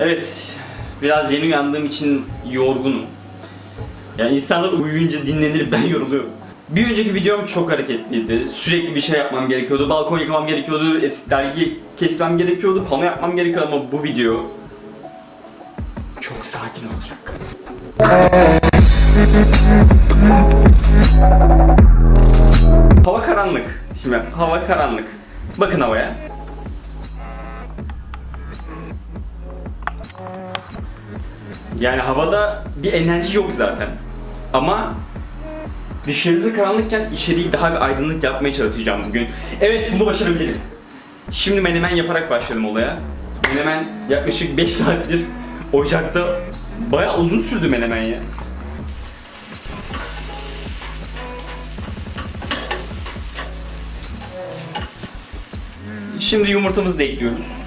Evet, biraz yeni uyandığım için yorgunum. Yani insanlar uyuyunca dinlenir, ben yoruluyorum. Bir önceki videom çok hareketliydi. Sürekli bir şey yapmam gerekiyordu. Balkon yıkamam gerekiyordu, et, dergi kesmem gerekiyordu, pano yapmam gerekiyordu ama bu video çok sakin olacak. Hava karanlık. Şimdi hava karanlık. Bakın havaya. Yani havada bir enerji yok zaten. Ama dışarısı karanlıkken içeriği daha bir aydınlık yapmaya çalışacağım bugün. Evet bunu başarabilirim. Şimdi menemen yaparak başladım olaya. Menemen yaklaşık 5 saattir ocakta bayağı uzun sürdü menemen ya. Şimdi yumurtamızı da ekliyoruz.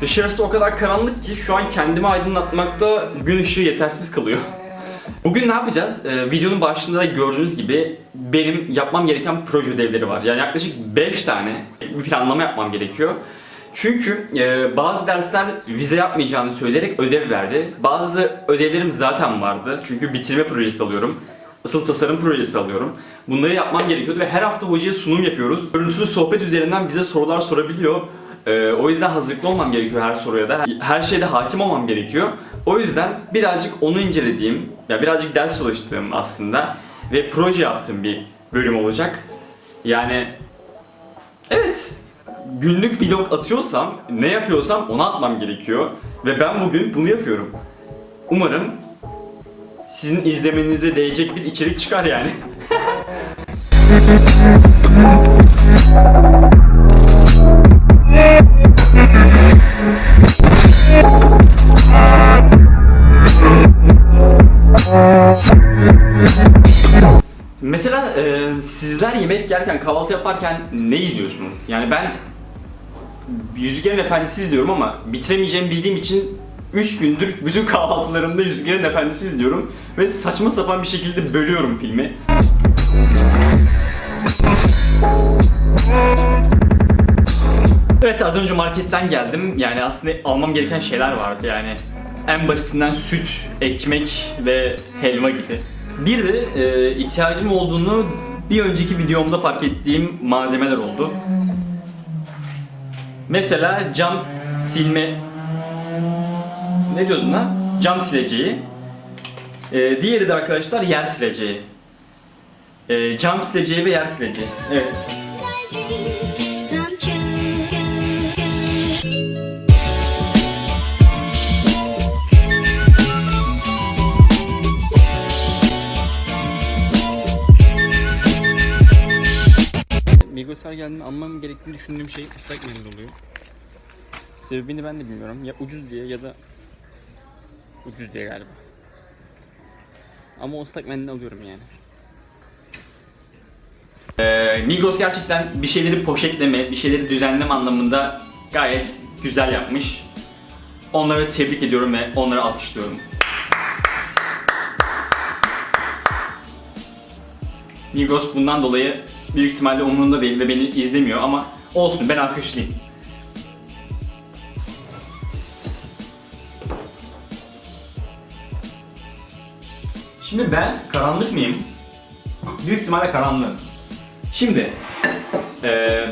Dışarısı o kadar karanlık ki şu an kendimi aydınlatmakta gün ışığı yetersiz kalıyor. Bugün ne yapacağız? Ee, videonun başında da gördüğünüz gibi benim yapmam gereken proje ödevleri var. Yani yaklaşık 5 tane bir planlama yapmam gerekiyor. Çünkü e, bazı dersler vize yapmayacağını söyleyerek ödev verdi. Bazı ödevlerim zaten vardı. Çünkü bitirme projesi alıyorum. Asıl tasarım projesi alıyorum. Bunları yapmam gerekiyordu ve her hafta hocaya sunum yapıyoruz. Görüntülü sohbet üzerinden bize sorular sorabiliyor. Ee, o yüzden hazırlıklı olmam gerekiyor her soruya da. Her şeyde hakim olmam gerekiyor. O yüzden birazcık onu incelediğim, ya birazcık ders çalıştığım aslında ve proje yaptığım bir bölüm olacak. Yani evet, günlük vlog atıyorsam, ne yapıyorsam onu atmam gerekiyor ve ben bugün bunu yapıyorum. Umarım sizin izlemenize değecek bir içerik çıkar yani. sizler yemek yerken, kahvaltı yaparken ne izliyorsunuz? Yani ben Yüzüklerin Efendisi izliyorum ama bitiremeyeceğimi bildiğim için 3 gündür bütün kahvaltılarımda Yüzüklerin Efendisi izliyorum ve saçma sapan bir şekilde bölüyorum filmi. Evet az önce marketten geldim. Yani aslında almam gereken şeyler vardı yani. En basitinden süt, ekmek ve helva gibi. Bir de e, ihtiyacım olduğunu bir önceki videomda fark ettiğim malzemeler oldu. Mesela cam silme... Ne diyordun lan? Cam sileceği. E, diğeri de arkadaşlar yer sileceği. E, cam sileceği ve yer sileceği. Evet. Migros'a geldiğinde almam gerektiğini düşündüğüm şey ıslak mendil oluyor. Sebebini ben de bilmiyorum. Ya ucuz diye ya da ucuz diye galiba. Ama o ıslak mendil alıyorum yani. Ee, Migros gerçekten bir şeyleri poşetleme, bir şeyleri düzenleme anlamında gayet güzel yapmış. Onları tebrik ediyorum ve onları alkışlıyorum. Migros bundan dolayı büyük ihtimalle umurunda değil ve beni izlemiyor ama olsun ben alkışlayayım. Şimdi ben karanlık mıyım? Büyük ihtimalle karanlığım. Şimdi eee,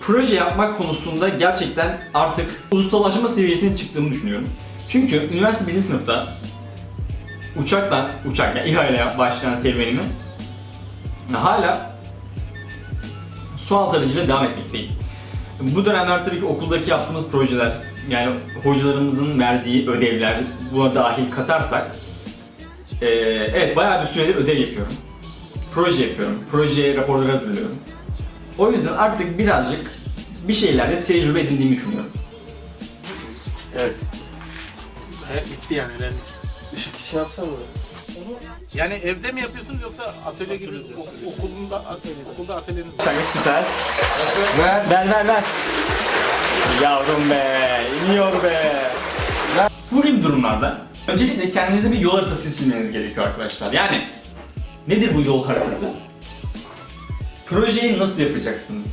proje yapmak konusunda gerçekten artık ustalaşma seviyesine çıktığımı düşünüyorum. Çünkü üniversite 1. sınıfta uçakla, uçak yani İHA ile başlayan serüvenimi hala su altı aracıyla devam etmekteyim. Bu dönemler tabii ki okuldaki yaptığımız projeler, yani hocalarımızın verdiği ödevler buna dahil katarsak, eee, evet bayağı bir süredir ödev yapıyorum. Proje yapıyorum, proje raporları hazırlıyorum. O yüzden artık birazcık bir şeylerde tecrübe edindiğimi düşünüyorum. Evet. Evet bitti yani elendik. Işık şey yapsana. Bunu yani evde mi yapıyorsunuz yoksa atölye gibi ok- okulunda okulda atölyeniz var? Süper. Ver. Ver ver ver. Yavrum be. iniyor be. Bu gibi durumlarda öncelikle kendinize bir yol haritası çizmeniz gerekiyor arkadaşlar. Yani nedir bu yol haritası? Projeyi nasıl yapacaksınız?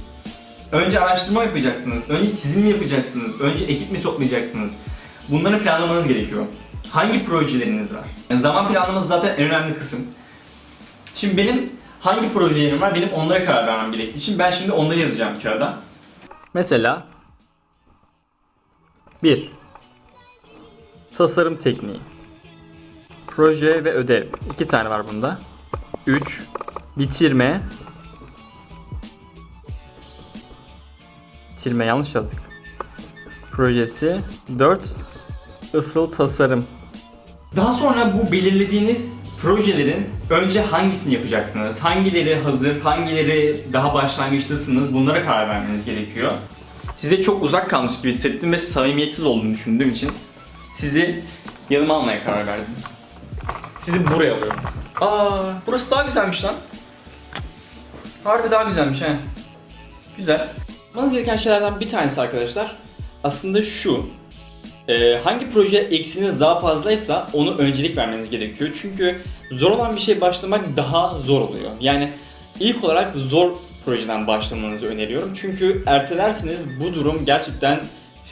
Önce araştırma yapacaksınız, önce çizim yapacaksınız, önce ekip mi toplayacaksınız? Bunları planlamanız gerekiyor. Hangi projeleriniz var? Yani zaman planlaması zaten en önemli kısım. Şimdi benim hangi projelerim var benim onlara karar vermem gerektiği için ben şimdi onları yazacağım kağıda. Mesela 1. Tasarım tekniği. Proje ve ödev. İki tane var bunda. 3. Bitirme. Bitirme yanlış yazdık. Projesi. 4. Isıl tasarım. Daha sonra bu belirlediğiniz projelerin önce hangisini yapacaksınız? Hangileri hazır, hangileri daha başlangıçtasınız? Bunlara karar vermeniz gerekiyor. Size çok uzak kalmış gibi hissettim ve samimiyetsiz olduğunu düşündüğüm için sizi yanıma almaya karar verdim. Sizi buraya alıyorum. Aa, burası daha güzelmiş lan. Harbi daha güzelmiş he. Güzel. Yapmanız gereken şeylerden bir tanesi arkadaşlar aslında şu. Ee, hangi proje eksiniz daha fazlaysa onu öncelik vermeniz gerekiyor. Çünkü zor olan bir şey başlamak daha zor oluyor. Yani ilk olarak zor projeden başlamanızı öneriyorum. Çünkü ertelerseniz bu durum gerçekten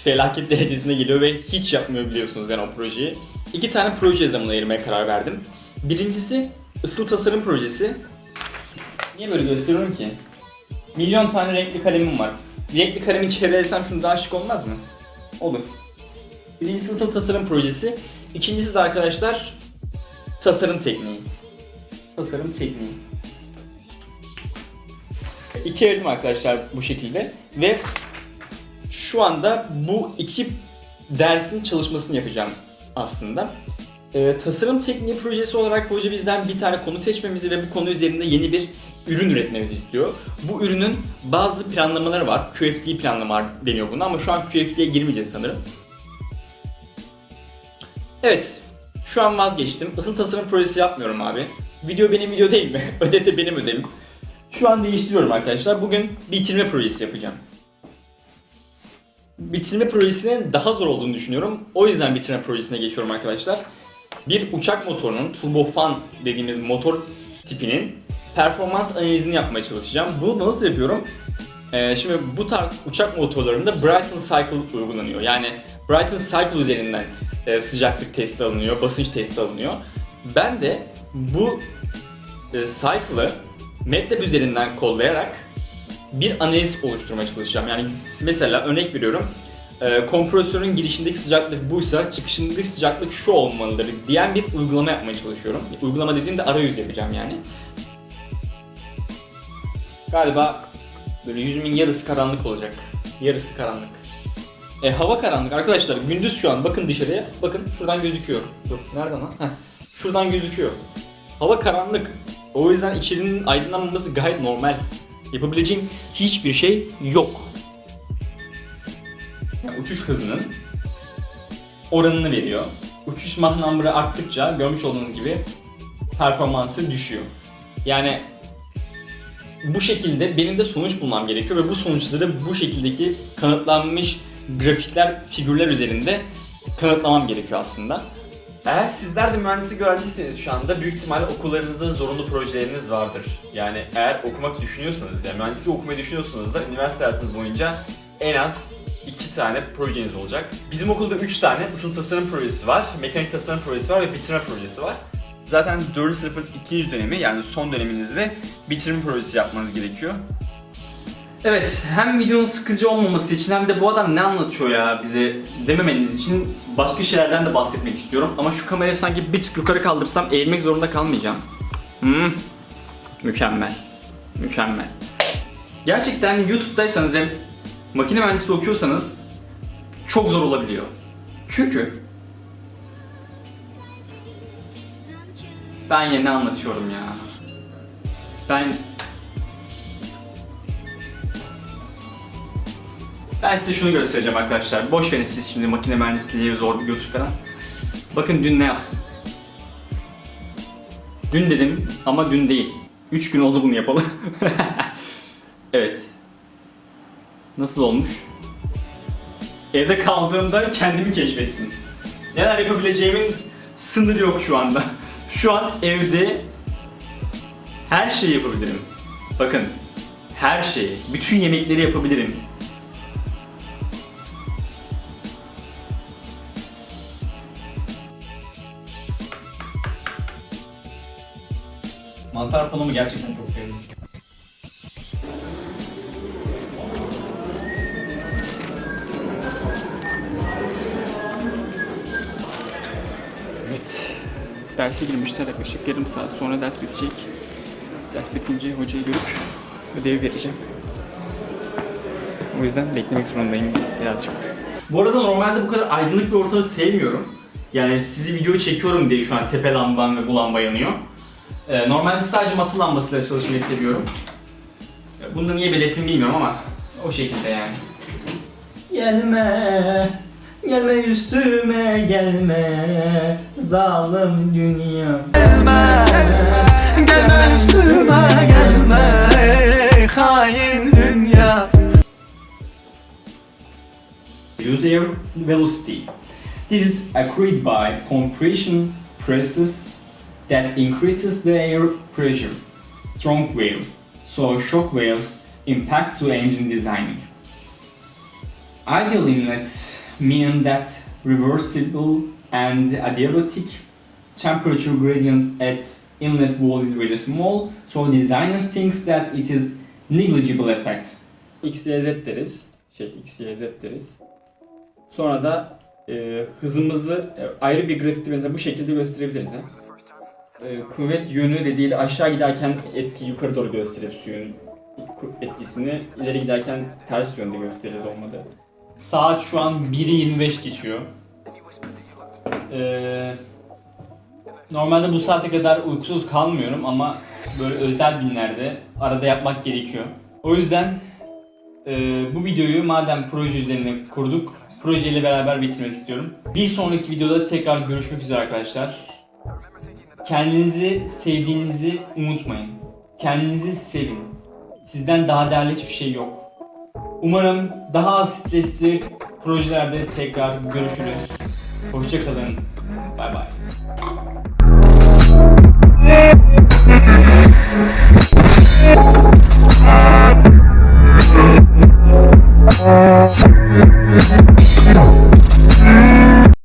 felaket derecesine geliyor ve hiç yapmıyor biliyorsunuz yani o projeyi. İki tane proje zamanı ayırmaya karar verdim. Birincisi ısıl tasarım projesi. Niye böyle gösteriyorum ki? Milyon tane renkli kalemim var. Renkli kalemi çevrelesem şunu daha şık olmaz mı? Olur. Birincisi ısıl tasarım projesi. İkincisi de arkadaşlar tasarım tekniği. Tasarım tekniği. İki ayırdım arkadaşlar bu şekilde ve şu anda bu iki dersin çalışmasını yapacağım aslında. Ee, tasarım tekniği projesi olarak hoca bizden bir tane konu seçmemizi ve bu konu üzerinde yeni bir ürün üretmemizi istiyor. Bu ürünün bazı planlamaları var. QFD planlama deniyor buna ama şu an QFD'ye girmeyeceğiz sanırım. Evet, şu an vazgeçtim. Isıl tasarım projesi yapmıyorum abi. Video benim video değil mi? Ödev de benim ödevim. Şu an değiştiriyorum arkadaşlar. Bugün bitirme projesi yapacağım. Bitirme projesinin daha zor olduğunu düşünüyorum. O yüzden bitirme projesine geçiyorum arkadaşlar. Bir uçak motorunun turbofan dediğimiz motor tipinin performans analizini yapmaya çalışacağım. Bunu nasıl yapıyorum? Ee, şimdi bu tarz uçak motorlarında Brighton Cycle uygulanıyor. Yani Brighton Cycle üzerinden e, sıcaklık testi alınıyor, basınç testi alınıyor. Ben de bu e, cycle'ı MATLAB üzerinden kollayarak bir analiz oluşturmaya çalışacağım. Yani mesela örnek veriyorum. E, kompresörün girişindeki sıcaklık buysa çıkışındaki sıcaklık şu olmalıdır diyen bir uygulama yapmaya çalışıyorum. Uygulama dediğimde arayüz yapacağım yani. Galiba böyle yüzümün yarısı karanlık olacak. Yarısı karanlık. E, hava karanlık arkadaşlar. Gündüz şu an. Bakın dışarıya. Bakın şuradan gözüküyor. Dur nereden lan? Heh. Şuradan gözüküyor. Hava karanlık. O yüzden içerinin aydınlanmaması gayet normal. Yapabileceğim hiçbir şey yok. Yani uçuş hızının oranını veriyor. Uçuş Mach number'ı arttıkça görmüş olduğunuz gibi performansı düşüyor. Yani bu şekilde benim de sonuç bulmam gerekiyor ve bu sonuçları bu şekildeki kanıtlanmış grafikler, figürler üzerinde kanıtlamam gerekiyor aslında. Eğer sizler de mühendislik öğrenciyseniz şu anda büyük ihtimalle okullarınızda zorunlu projeleriniz vardır. Yani eğer okumak düşünüyorsanız, yani mühendislik okumayı düşünüyorsanız da üniversite hayatınız boyunca en az iki tane projeniz olacak. Bizim okulda üç tane ısıl tasarım projesi var, mekanik tasarım projesi var ve bitirme projesi var. Zaten 4. sınıfın ikinci dönemi yani son döneminizde bitirme projesi yapmanız gerekiyor. Evet, hem videonun sıkıcı olmaması için hem de bu adam ne anlatıyor ya bize dememeniz için başka şeylerden de bahsetmek istiyorum. Ama şu kamerayı sanki bir tık yukarı kaldırsam eğilmek zorunda kalmayacağım. Hmm. Mükemmel. Mükemmel. Gerçekten YouTube'daysanız ve makine mühendisliği okuyorsanız çok zor olabiliyor. Çünkü ben yine ne anlatıyorum ya. Ben Ben size şunu göstereceğim arkadaşlar. Boş verin siz şimdi makine mühendisliği zor bir YouTube falan. Bakın dün ne yaptım. Dün dedim ama dün değil. 3 gün oldu bunu yapalı. evet. Nasıl olmuş? Evde kaldığımda kendimi keşfettim. Neler yapabileceğimin sınırı yok şu anda. Şu an evde her şeyi yapabilirim. Bakın, her şeyi, bütün yemekleri yapabilirim. Mantar panomu gerçekten çok sevdim. Evet. Derse girmişler yaklaşık yarım saat sonra ders bitecek. Ders bitince hocayı görüp ödevi vereceğim. O yüzden beklemek zorundayım birazcık. Bu arada normalde bu kadar aydınlık bir ortamı sevmiyorum. Yani sizi video çekiyorum diye şu an tepe lambam ve bu lamba yanıyor. Ee, normalde sadece masa lambasıyla çalışmayı seviyorum. Bunu da niye belirttim bilmiyorum ama o şekilde yani. Gelme, gelme üstüme gelme, zalim dünya. Gelme üstüme gelme hain dünya Use air velocity. This is accrued by compression presses that increases the air pressure. Strong wave. So shock waves impact to engine designing. Ideal inlets mean that reversible and adiabatic temperature gradient at inlet wall is very small, so designers thinks that it is negligible effect. XYZ deriz. Şey XYZ deriz. Sonra da e, hızımızı e, ayrı bir grafikte mesela bu şekilde gösterebiliriz. Ha? E, kuvvet yönü de aşağı giderken etki yukarı doğru gösterir suyun etkisini. ileri giderken ters yönde gösteririz olmadı. Saat şu an 1'i 25 geçiyor. E, normalde bu saate kadar uykusuz kalmıyorum ama böyle özel günlerde arada yapmak gerekiyor. O yüzden ee, bu videoyu madem proje üzerine kurduk, projeyle beraber bitirmek istiyorum. Bir sonraki videoda tekrar görüşmek üzere arkadaşlar. Kendinizi sevdiğinizi unutmayın. Kendinizi sevin. Sizden daha değerli hiçbir şey yok. Umarım daha az stresli projelerde tekrar görüşürüz. Hoşçakalın. Bay bay.